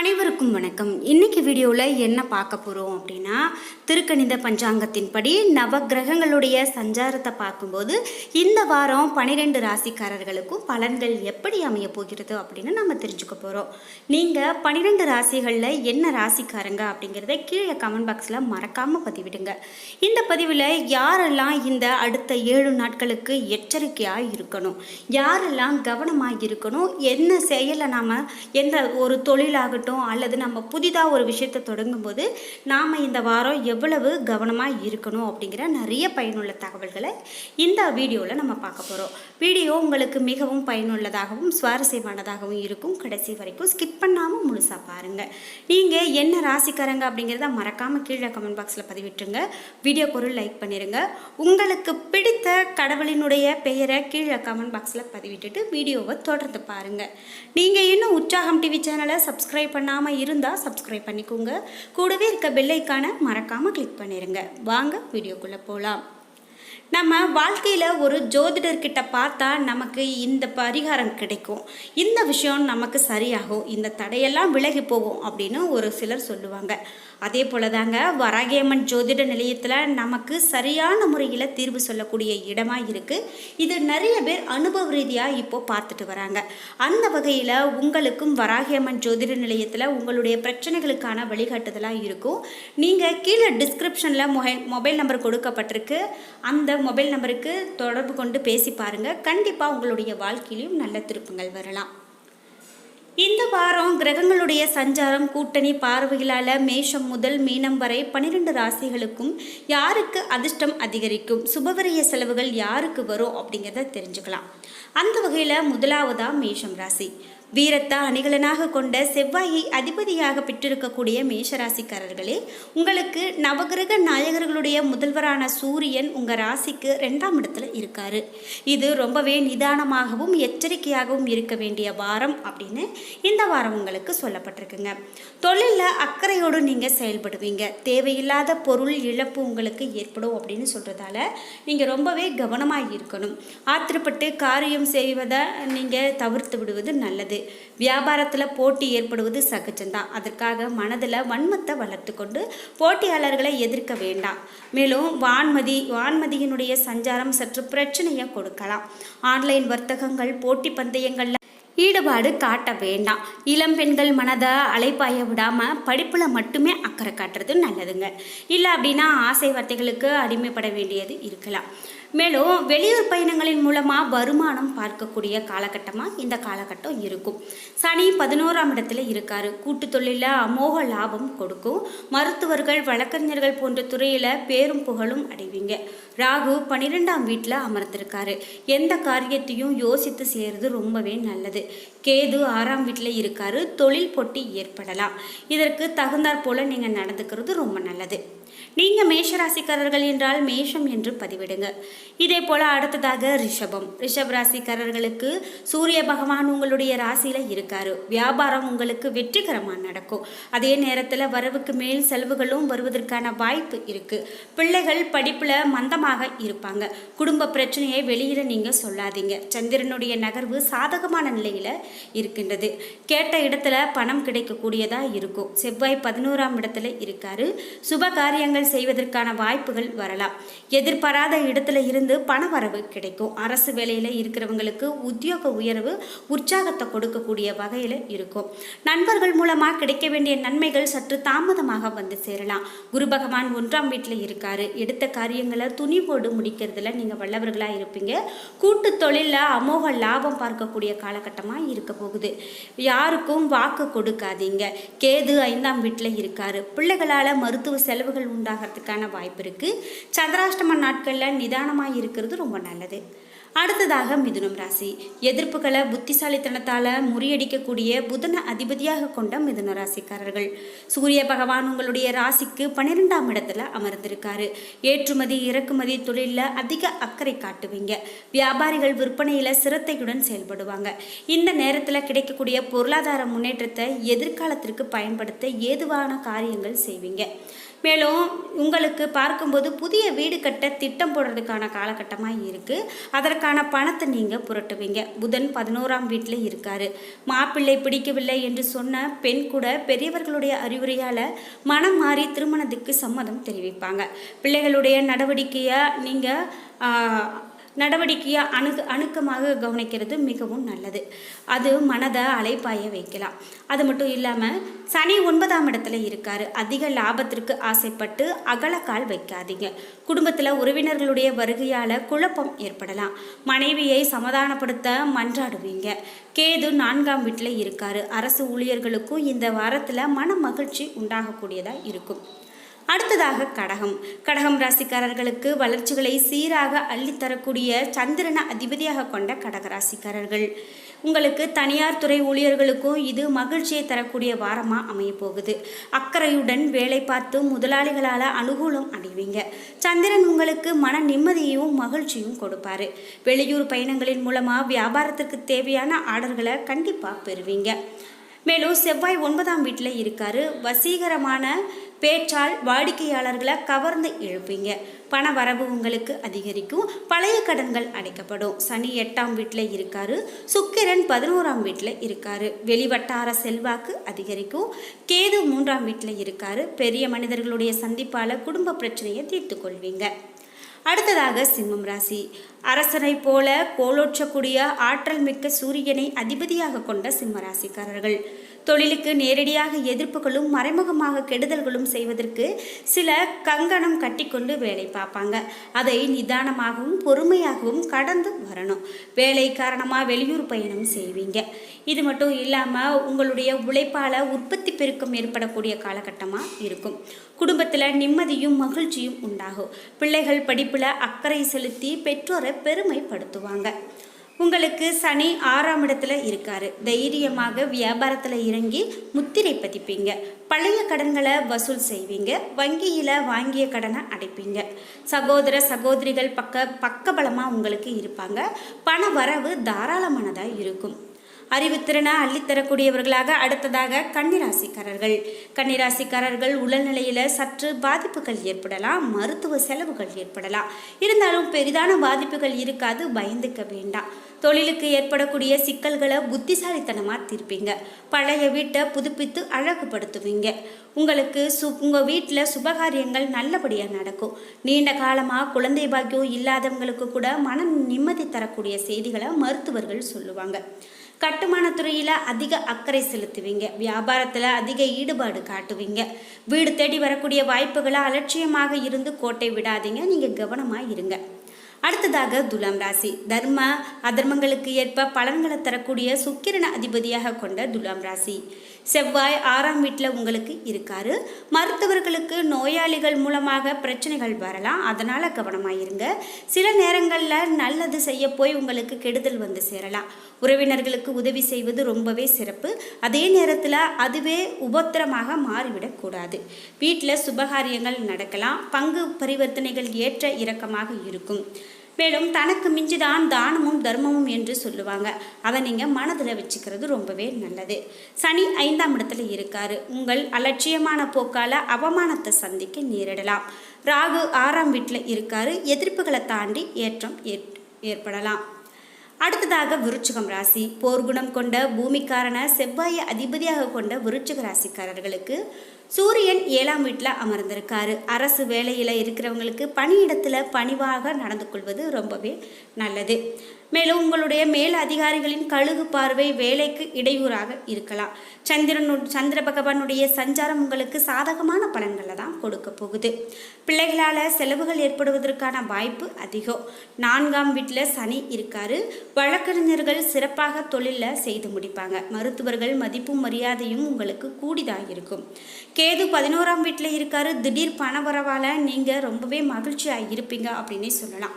அனைவருக்கும் வணக்கம். இன்னைக்கு வீடியோவில் என்ன பார்க்க போகிறோம் அப்படின்னா திருக்கணித பஞ்சாங்கத்தின்படி நவக்கிரகங்களுடைய சஞ்சாரத்தை பார்க்கும்போது இந்த வாரம் பனிரெண்டு ராசிக்காரர்களுக்கும் பலன்கள் எப்படி அமைய போகிறது அப்படின்னு நம்ம தெரிஞ்சுக்க போகிறோம் நீங்கள் பன்னிரெண்டு ராசிகளில் என்ன ராசிக்காரங்க அப்படிங்கிறத கீழே கமெண்ட் பாக்ஸில் மறக்காமல் பதிவிடுங்க. இந்த பதிவில் யாரெல்லாம் இந்த அடுத்த ஏழு நாட்களுக்கு எச்சரிக்கையாக இருக்கணும் யாரெல்லாம் கவனமாக இருக்கணும் என்ன செயலை நாம் எந்த ஒரு தொழிலாகட்டும் அல்லது நம்ம புதிதாக ஒரு விஷயத்தை தொடங்கும்போது நாம் இந்த வாரம் எவ்வளவு கவனமாக இருக்கணும் அப்படிங்கிற நிறைய பயனுள்ள தகவல்களை இந்த வீடியோவில் நம்ம பார்க்க போகிறோம் வீடியோ உங்களுக்கு மிகவும் பயனுள்ளதாகவும் சுவாரஸ்யமானதாகவும் இருக்கும். கடைசி வரைக்கும் ஸ்கிப் பண்ணாமல் முழுசாக பாருங்கள் நீங்கள் என்ன ராசிக்காரங்க அப்படிங்கிறத மறக்காமல் கீழே கமெண்ட் பாக்ஸில் பதிவிட்டுருங்க. வீடியோக்கு ஒரு லைக் பண்ணிடுங்க உங்களுக்கு பிடித்த கடவுளினுடைய பெயரை கீழே கமெண்ட் பாக்ஸில் பதிவிட்டுட்டு வீடியோவை தொடர்ந்து பாருங்கள் நீங்கள் இன்னும் உற்சாகம் டிவி சேனலை சப்ஸ்கிரைப் பண்ணாமல் இருந்தால் சப்ஸ்கிரைப் பண்ணிக்கோங்க. கூடவே இருக்க பெல்லைக்கான மறக்காமல் கிளிக் பண்ணிடுங்க வாங்க வீடியோக்குள்ளே போகலாம் நம்ம வாழ்க்கையில் ஒரு ஜோதிடர்கிட்ட பார்த்தா நமக்கு இந்த பரிகாரம் கிடைக்கும். இந்த விஷயம் நமக்கு சரியாகும். இந்த தடையெல்லாம் விலகி போகும் அப்படின்னு ஒரு சிலர் சொல்லுவாங்க. அதே போல தாங்க வராகியம்மன் ஜோதிட நிலையத்தில் நமக்கு சரியான முறையில் தீர்வு சொல்லக்கூடிய இடமாக இருக்குது இது நிறைய பேர் அனுபவ ரீதியாக இப்போது பார்த்துட்டு வராங்க. அந்த வகையில் உங்களுக்கும் வராகியம்மன் ஜோதிட நிலையத்தில் உங்களுடைய பிரச்சனைகளுக்கான வழிகாட்டுதலாக இருக்கும். நீங்கள் கீழே டிஸ்கிரிப்ஷனில் மொபைல் மொபைல் நம்பர் கொடுக்கப்பட்டிருக்கு. அந்த மொபைல் நம்பருக்கு தொடர்பு கொண்டு பேசி பாருங்கள் கண்டிப்பாக உங்களுடைய வாழ்க்கையிலையும் நல்ல திருப்பங்கள் வரலாம். இந்த வாரம் கிரகங்களுடைய சஞ்சாரம் கூட்டணி பார்வையிலால மேஷம் முதல் மீனம் வரை பன்னிரெண்டு ராசிகளுக்கும் யாருக்கு அதிர்ஷ்டம் அதிகரிக்கும் சுபவரிய செலவுகள் யாருக்கு வரும் அப்படிங்கிறத தெரிஞ்சுக்கலாம். அந்த வகையில் முதலாவதா மேஷம் ராசி. வீரத்தை அணிகலனாக கொண்ட செவ்வாயை அதிபதியாக பெற்றிருக்கக்கூடிய மேஷராசிக்காரர்களே உங்களுக்கு நவகிரக நாயகர்களுடைய முதல்வரான சூரியன் உங்கள் ராசிக்கு ரெண்டாம் இடத்துல இருக்காரு. இது ரொம்பவே நிதானமாகவும் எச்சரிக்கையாகவும் இருக்க வேண்டிய வாரம் அப்படின்னு இந்த வாரம் உங்களுக்கு சொல்லப்பட்டிருக்குங்க. தொழிலில் அக்கறையோடு நீங்கள் செயல்படுவீங்க. தேவையில்லாத பொருள் இழப்பு உங்களுக்கு ஏற்படும் அப்படின்னு சொல்கிறதால நீங்கள் ரொம்பவே கவனமாக இருக்கணும். ஆத்திரப்பட்டு காரியம் செய்வதை நீங்கள் தவிர்த்து விடுவது நல்லது. வியாபாரத்தில் போட்டி ஏற்படுவது சகஜம்தான். அதற்காக மனதில் வன்மத்தை வளர்த்து கொண்டு போட்டியாளர்களை எதிர்க்க வேண்டாம். மேலும் வான்மதி வான்மதியினுடைய சஞ்சாரம் சற்று பிரச்சனையை கொடுக்கலாம். ஆன்லைன் வர்த்தகங்கள் போட்டி பந்தயங்களில் ஈடுபாடு காட்ட வேண்டாம். இளம் பெண்கள் மனதை அலைப்பாய விடாமல் படிப்பில் மட்டுமே அக்கறை காட்டுறது நல்லதுங்க. இல்லை அப்படின்னா ஆசை வார்த்தைகளுக்கு அடிமைப்பட வேண்டியது இருக்கலாம். மேலும் வெளியூர் பயணங்களின் மூலமாக வருமானம் பார்க்கக்கூடிய காலகட்டமாக இந்த காலகட்டம் இருக்கும். சனி பதினோராம் இடத்துல இருக்கார். கூட்டு தொழிலில் அமோக லாபம் கொடுக்கும். மருத்துவர்கள் வழக்கறிஞர்கள் போன்ற துறையில் பேரும் புகழும் அடைவீங்க. ராகு பன்னிரெண்டாம் வீட்டில் அமர்ந்திருக்காரு. எந்த காரியத்தையும் யோசித்து செய்கிறது ரொம்பவே நல்லது. கேது ஆறாம் வீட்டில் இருக்காரு. தொழில் போட்டி ஏற்படலாம். இதற்கு தகுந்தாற் போல் நீங்கள் நடந்துக்கிறது ரொம்ப நல்லது. நீங்கள் மேஷராசிக்காரர்கள் என்றால் மேஷம் என்று பதிவிடுங்க. இதே போல் அடுத்ததாக ரிஷபம். ரிஷப் ராசிக்காரர்களுக்கு சூரிய பகவான் உங்களுடைய ராசியில் இருக்காரு. வியாபாரம் உங்களுக்கு வெற்றிகரமாக நடக்கும். அதே நேரத்தில் வரவுக்கு மேல் செலவுகளும் வருவதற்கான வாய்ப்பு இருக்குது பிள்ளைகள் படிப்பில் மந்தமாக இருப்பாங்க. குடும்ப பிரச்சனையை வெளியில் நீங்கள் சொல்லாதீங்க. சந்திரனுடைய நகர்வு சாதகமான நிலையில் இருக்கின்றது. கேட்ட இடத்துல பணம் கிடைக்கக்கூடியதாக இருக்கும். செவ்வாய் பதினோராம் இடத்துல இருக்காரு. சுப காரியங்கள் செய்வதற்கான வாய்ப்புகள் வரலாம். எதிர்பாராத இடத்துல இருந்து பண வரவு கிடைக்கும். அரசு வேலையில் இருக்கிறவங்களுக்கு உத்தியோக உயர்வு உற்சாகத்தை கொடுக்கக்கூடிய வகையில் இருக்கும். நண்பர்கள் மூலமாக கிடைக்க வேண்டிய நன்மைகள் சற்று தாமதமாக வந்து சேரலாம். குரு பகவான் ஒன்றாம் வீட்டில் இருக்காரு. எடுத்த காரியங்களை துணிவோடு முடிக்கிறதுல நீங்கள் வல்லவர்களாக இருப்பீங்க. கூட்டு தொழிலில் அமோக லாபம் பார்க்கக்கூடிய காலகட்டமாக இருக்க போகுது. யாருக்கும் வாக்கு கொடுக்காதீங்க. கேது ஐந்தாம் வீட்டில் இருக்காரு. பிள்ளைகளால் மருத்துவ செலவுகள் உண்டாகிறதுக்கான வாய்ப்பு இருக்குது சந்திராஷ்டம நாட்களில் நிதானமாக இருக்கிறது ரொம்ப நல்லது. அடுத்ததாக மிதுனம் ராசி. எதிர்ப்புகளை புத்திசாலித்தனத்தால் முறியடிக்கக்கூடிய புதன அதிபதியாக கொண்ட மிதுன ராசிக்காரர்கள். சூரிய பகவான் உங்களுடைய ராசிக்கு பன்னிரெண்டாம் இடத்துல அமர்ந்திருக்காரு. ஏற்றுமதி இறக்குமதி தொழிலில் அதிக அக்கறை காட்டுவீங்க. வியாபாரிகள் விற்பனையில் சிரத்தையுடன் செயல்படுவாங்க. இந்த நேரத்தில் கிடைக்கக்கூடிய பொருளாதார முன்னேற்றத்தை எதிர்காலத்திற்கு பயன்படுத்த ஏதுவான காரியங்கள் செய்வீங்க. மேலும் உங்களுக்கு பார்க்கும்போது புதிய வீடு கட்ட திட்டம் போடுறதுக்கான காலகட்டமாக இருக்குது அதற்கான பணத்தை நீங்கள் புரட்டுவீங்க. புதன் பதினோராம் வீட்டில் இருக்காரு. மாப்பிள்ளை பிடிக்கவில்லை என்று சொன்ன பெண் கூட பெரியவர்களுடைய அறிவுரையால் மனம் மாறி திருமணத்துக்கு சம்மதம் தெரிவிப்பாங்க. பிள்ளைகளுடைய நடவடிக்கையை நீங்கள் நடவடிக்கையாக அணு அணுக்கமாக கவனிக்கிறது மிகவும் நல்லது. அது மனதை அலைப்பாய வைக்கலாம். அது மட்டும் இல்லாமல் சனி ஒன்பதாம் இடத்துல இருக்காரு. அதிக லாபத்திற்கு ஆசைப்பட்டு அகலக்கால் வைக்காதீங்க. குடும்பத்தில் உறவினர்களுடைய வருகையால் குழப்பம் ஏற்படலாம். மனைவியை சமாதானப்படுத்த மன்றாடுவீங்க. கேது நான்காம் வீட்டில் இருக்காரு. அரசு ஊழியர்களுக்கும் இந்த வாரத்தில் மன மகிழ்ச்சி உண்டாகக்கூடியதாக இருக்கும். அடுத்ததாக கடகம். கடகம் ராசிக்காரர்களுக்கு வளர்ச்சிகளை சீராக அள்ளித்தரக்கூடிய சந்திரனை அதிபதியாக கொண்ட கடக ராசிக்காரர்கள். உங்களுக்கு தனியார் துறை ஊழியர்களுக்கும் இது மகிழ்ச்சியை தரக்கூடிய வாரமாக அமைய போகுது அக்கறையுடன் வேலை பார்த்து முதலாளிகளால் அனுகூலம் அடைவீங்க. சந்திரன் உங்களுக்கு மன நிம்மதியையும் மகிழ்ச்சியும் கொடுப்பாரு. வெளியூர் பயணங்களின் மூலமாக வியாபாரத்திற்கு தேவையான ஆர்டர்களை கண்டிப்பாக பெறுவீங்க. மேலும் செவ்வாய் ஒன்பதாம் வீட்டில் இருக்காரு. வசீகரமான பேச்சால் வாடிக்கையாளர்களை கவர்ந்து இழுப்பீங்க பண வரவு உங்களுக்கு அதிகரிக்கும். பழைய கடன்கள் அடைக்கப்படும். சனி எட்டாம் வீட்டில் இருக்காரு. சுக்கிரன் பதினோராம் வீட்டில் இருக்காரு. வெளிவட்டார செல்வாக்கு அதிகரிக்கும். கேது மூன்றாம் வீட்டில் இருக்காரு. பெரிய மனிதர்களுடைய சந்திப்பால் குடும்ப பிரச்சனையை தீர்த்து கொள்வீங்க. அடுத்ததாக சிம்மம் ராசி. அரசனை போல கோலோற்றக்கூடிய ஆற்றல் மிக்க சூரியனை அதிபதியாக கொண்ட சிம்ம ராசிக்காரர்கள். தொழிலுக்கு நேரடியாக எதிர்ப்புகளும் மறைமுகமாக கெடுதல்களும் செய்வதற்கு சில கங்கணம் கட்டிக்கொண்டு வேலை பார்ப்பாங்க. அதை நிதானமாகவும் பொறுமையாகவும் கடந்து வரணும். வேலை காரணமாக வெளியூர் பயணம் செய்வீங்க. இது மட்டும் இல்லாமல் உங்களுடைய உழைப்பால் உற்பத்தி பெருக்கம் ஏற்படக்கூடிய காலகட்டமாக இருக்கும். குடும்பத்தில் நிம்மதியும் மகிழ்ச்சியும் உண்டாகும். பிள்ளைகள் படிப்பில் அக்கறை செலுத்தி பெற்றோரை பெருமைப்படுத்துவாங்க. உங்களுக்கு சனி ஆறாம் இடத்துல இருக்காரு. தைரியமாக வியாபாரத்தில் இறங்கி முத்திரை பதிப்பீங்க. பழைய கடன்களை வசூல் செய்வீங்க. வங்கியில் வாங்கிய கடனை அடைப்பீங்க. சகோதர சகோதரிகள் பக்க பக்கபலமாக உங்களுக்கு இருப்பாங்க. பண வரவு தாராளமானதாக இருக்கும். அறிவுத்திறனை அள்ளித்தரக்கூடியவர்களாக அடுத்ததாக கன்னிராசிக்காரர்கள். கன்னிராசிக்காரர்கள் உடல்நிலையில் சற்று பாதிப்புகள் ஏற்படலாம் மருத்துவ செலவுகள் ஏற்படலாம். இருந்தாலும் பெரிதான பாதிப்புகள் இருக்காது பயந்துக்க வேண்டாம். தொழிலுக்கு ஏற்படக்கூடிய சிக்கல்களை புத்திசாலித்தனமாக தீர்ப்பீங்க. பழைய வீட்டை புதுப்பித்து அழகுபடுத்துவீங்க. உங்களுக்கு சு உங்கள் வீட்டில் சுபகாரியங்கள் நல்லபடியாக நடக்கும். நீண்ட காலமாக குழந்தை பாக்கியம் இல்லாதவங்களுக்கு கூட மன நிம்மதி தரக்கூடிய செய்திகளை மருத்துவர்கள் சொல்லுவாங்க. கட்டுமானத்துறையில் அதிக அக்கறை செலுத்துவீங்க. வியாபாரத்தில் அதிக ஈடுபாடு காட்டுவீங்க. வீடு தேடி வரக்கூடிய வாய்ப்புகளை அலட்சியமாக இருந்து கோட்டை விடாதீங்க. நீங்கள் கவனமாக இருங்க. அடுத்ததாக துலாம் ராசி. தர்ம அதர்மங்களுக்கு ஏற்ப பலன்களை தரக்கூடிய சுக்கிரன அதிபதியாக கொண்ட துலாம் ராசி. செவ்வாய் ஆறாம் வீட்டில் உங்களுக்கு இருக்காரு. மருத்துவர்களுக்கு நோயாளிகள் மூலமாக பிரச்சனைகள் வரலாம். அதனால் கவனமாக இருங்க சில நேரங்களில் நல்லது செய்ய போய் உங்களுக்கு கெடுதல் வந்து சேரலாம். உறவினர்களுக்கு உதவி செய்வது ரொம்பவே சிறப்பு. அதே நேரத்தில் அதுவே உபத்திரமாக மாறிவிடக்கூடாது வீட்டில் சுபகாரியங்கள் நடக்கலாம். பங்கு பரிவர்த்தனைகள் ஏற்ற இறக்கமாக இருக்கும். மேலும் தனக்கு மிஞ்சிதான் தானமும் தர்மமும் என்று சொல்லுவாங்க. அதை நீங்கள் மனதில் வச்சுக்கிறது ரொம்பவே நல்லது. சனி ஐந்தாம் இடத்துல இருக்காரு. உங்கள் அலட்சியமான போக்கால் அவமானத்தை சந்திக்க நேரிடலாம். ராகு ஆறாம் வீட்டில் இருக்காரு. எதிர்ப்புகளை தாண்டி ஏற்றம் ஏற்படலாம். அடுத்ததாக விருச்சிகம் ராசி. போர்க்குணம் கொண்ட பூமிக்காரன செவ்வாயை அதிபதியாக கொண்ட விருச்சிக ராசிக்காரர்களுக்கு சூரியன் ஏழாம் வீட்டில் அமர்ந்திருக்காரு. அரசு வேலையில் இருக்கிறவங்களுக்கு பணியிடத்தில் பணிவாக நடந்து கொள்வது ரொம்பவே நல்லது. மேலும் உங்களுடைய மேல் அதிகாரிகளின் கழுகு பார்வை வேலைக்கு இடையூறாக இருக்கலாம். சந்திரனு சந்திர பகவானுடைய சஞ்சாரம் உங்களுக்கு சாதகமான பலன்களை தான் கொடுக்க போகுது. பிள்ளைகளால் செலவுகள் ஏற்படுவதற்கான வாய்ப்பு அதிகம். நான்காம் வீட்டில் சனி இருக்காரு. வழக்கறிஞர்கள் சிறப்பாக தொழிலில் செய்து முடிப்பாங்க. மருத்துவர்கள் மதிப்பும் மரியாதையும் உங்களுக்கு கூடிதாக இருக்கும். கேது பதினோராம் வீட்டில் இருக்காரு. திடீர் பணவரவால் நீங்கள் ரொம்பவே மகிழ்ச்சியாக இருப்பீங்க அப்படின்னே சொல்லலாம்.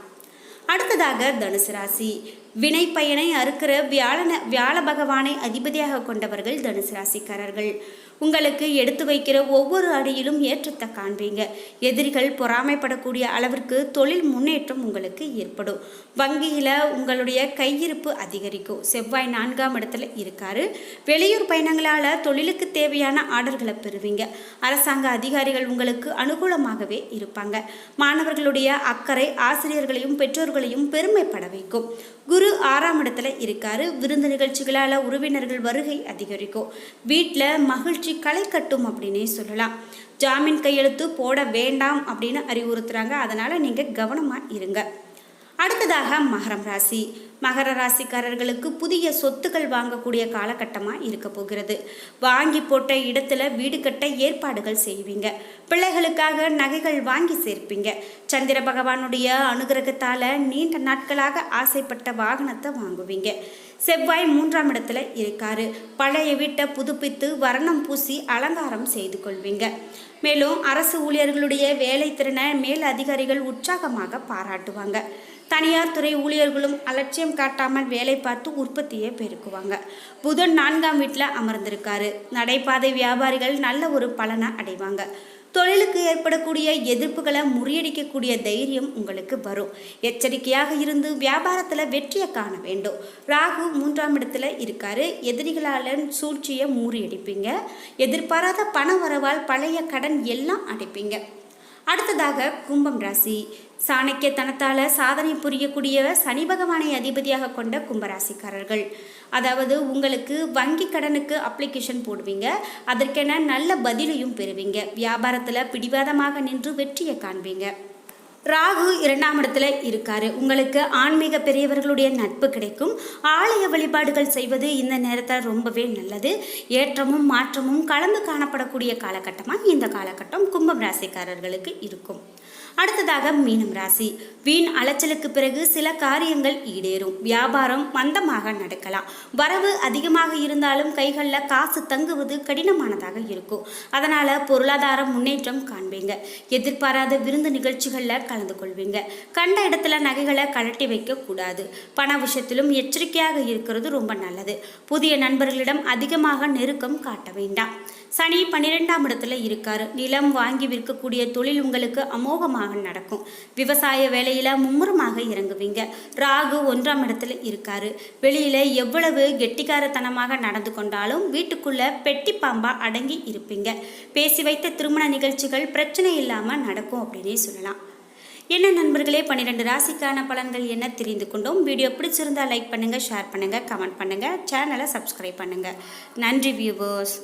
அடுத்ததாக தனுசு ராசி. வினை பயனை அறுக்கிற வியாழன வியாழ பகவானை அதிபதியாக கொண்டவர்கள் தனுசு ராசிக்காரர்கள். உங்களுக்கு எடுத்து வைக்கிற ஒவ்வொரு அடியிலும் ஏற்றத்தை காண்பீங்க. எதிரிகள் பொறாமைப்படக்கூடிய அளவிற்கு தொழில் முன்னேற்றம் உங்களுக்கு ஏற்படும். வங்கியில் உங்களுடைய கையிருப்பு அதிகரிக்கும். செவ்வாய் நான்காம் இடத்துல இருக்காரு. வெளியூர் பயணங்களால் தொழிலுக்கு தேவையான ஆர்டர்களை பெறுவீங்க. அரசாங்க அதிகாரிகள் உங்களுக்கு அனுகூலமாகவே இருப்பாங்க. மாணவர்களுடைய அக்கறை ஆசிரியர்களையும் பெற்றோர்களையும் பெருமைப்பட வைக்கும். குரு ஆறாம் இடத்துல இருக்காரு. விருந்து நிகழ்ச்சிகளால் உறவினர்கள் வருகை அதிகரிக்கும். வீட்டில் மகிழ்ச்சி களை கட்டும் அப்படின்னே சொல்லலாம். ஜாமீன் கையெழுத்து போட வேண்டாம் அப்படின்னு அறிவுறுத்துறாங்க. அதனால நீங்க கவனமா இருங்க. அடுத்ததாக மகரம் ராசி. மகர ராசிக்காரர்களுக்கு புதிய சொத்துக்கள் வாங்கக்கூடிய காலகட்டமாக இருக்க போகிறது. வாங்கி போட்ட இடத்துல வீடு கட்ட ஏற்பாடுகள் செய்வீங்க. பிள்ளைகளுக்காக நகைகள் வாங்கி சேர்ப்பீங்க. சந்திர பகவானுடைய அனுகிரகத்தால் நீண்ட நாட்களாக ஆசைப்பட்ட வாகனத்தை வாங்குவீங்க. செவ்வாய் மூன்றாம் இடத்துல இருக்காரு. பழைய வீட்டை புதுப்பித்து வர்ணம் பூசி அலங்காரம் செய்து கொள்வீங்க. மேலும் அரசு ஊழியர்களுடைய வேலை திறனை மேல் அதிகாரிகள் உற்சாகமாக பாராட்டுவாங்க. தனியார் துறை ஊழியர்களும் அலட்சியம் காட்டாமல் வேலை பார்த்து உற்பத்தியை பெருக்குவாங்க. புதன் நான்காம் வீட்டில் அமர்ந்திருக்காரு. நடைபாதை வியாபாரிகள் நல்ல ஒரு பலனை அடைவாங்க. தொழிலுக்கு ஏற்படக்கூடிய எதிர்ப்புகளை முறியடிக்கக்கூடிய தைரியம் உங்களுக்கு வரும். எச்சரிக்கையாக இருந்து வியாபாரத்தில் வெற்றியை காண வேண்டும். ராகு மூன்றாம் இடத்துல இருக்காரு. எதிரிகளால் சூழ்ச்சியை முறியடிப்பீங்க. எதிர்பாராத பண வரவால் பழைய கடன் எல்லாம் அடைப்பீங்க. அடுத்ததாக கும்பம் ராசி. சாணக்கியத்தனத்தால் சாதனை புரியக்கூடிய சனி பகவானை அதிபதியாக கொண்ட கும்பராசிக்காரர்கள். அதாவது உங்களுக்கு வங்கி கடனுக்கு அப்ளிகேஷன் போடுவீங்க. அதற்கென நல்ல பதிலையும் பெறுவீங்க. வியாபாரத்தில் பிடிவாதமாக நின்று வெற்றியை காண்பீங்க. ராகு இரண்டாம் இடத்துல இருக்காரு. உங்களுக்கு ஆன்மீக பெரியவர்களுடைய நட்பு கிடைக்கும். ஆலய வழிபாடுகள் செய்வது இந்த நேரத்தில் ரொம்பவே நல்லது. ஏற்றமும் மாற்றமும் கலந்து காணப்படக்கூடிய காலகட்டமாக இந்த காலகட்டம் கும்பம் ராசிக்காரர்களுக்கு இருக்கும். அடுத்ததாக மீனம் ராசி. வீண் அலைச்சலுக்கு பிறகு சில காரியங்கள் ஈடேறும். வியாபாரம் மந்தமாக நடக்கலாம். வரவு அதிகமாக இருந்தாலும் கைகளில் காசு தங்குவது கடினமானதாக இருக்கும். அதனால் பொருளாதார முன்னேற்றம் காண்பீங்க. எதிர்பாராத விருந்து நிகழ்ச்சிகளில் கலந்து கொள்வீங்க. கண்ட இடத்துல நகைகளை கழட்டி வைக்கக்கூடாது. பண விஷயத்திலும் எச்சரிக்கையாக இருக்கிறது ரொம்ப நல்லது. புதிய நண்பர்களிடம் அதிகமாக நெருக்கம் காட்ட வேண்டாம். சனி பன்னிரெண்டாம் இடத்துல இருக்காரு. நிலம் வாங்கி விற்கக்கூடிய தொழில் உங்களுக்கு அமோகமாக நடக்கும். விவசாய வேலையில் மும்முரமாக இறங்குவீங்க. ராகு ஒன்றாம் இடத்துல இருக்காரு. வெளியில் எவ்வளவு கெட்டிக்காரத்தனமாக நடந்து கொண்டாலும் வீட்டுக்குள்ள பெட்டி பாம்பா அடங்கி இருப்பீங்க. பேசி வைத்த திருமண நிகழ்ச்சிகள் பிரச்சனை இல்லாமல் நடக்கும் அப்படின்னே சொல்லலாம். என்ன நண்பர்களே பன்னிரெண்டு ராசிக்கான பலன்கள் என்ன தெரிந்து கொண்டோம்? வீடியோ பிடிச்சிருந்தா லைக் பண்ணுங்கள் ஷேர் பண்ணுங்கள் கமெண்ட் பண்ணுங்கள் சேனலை சப்ஸ்கிரைப் பண்ணுங்கள் நன்றி வியூவர்ஸ்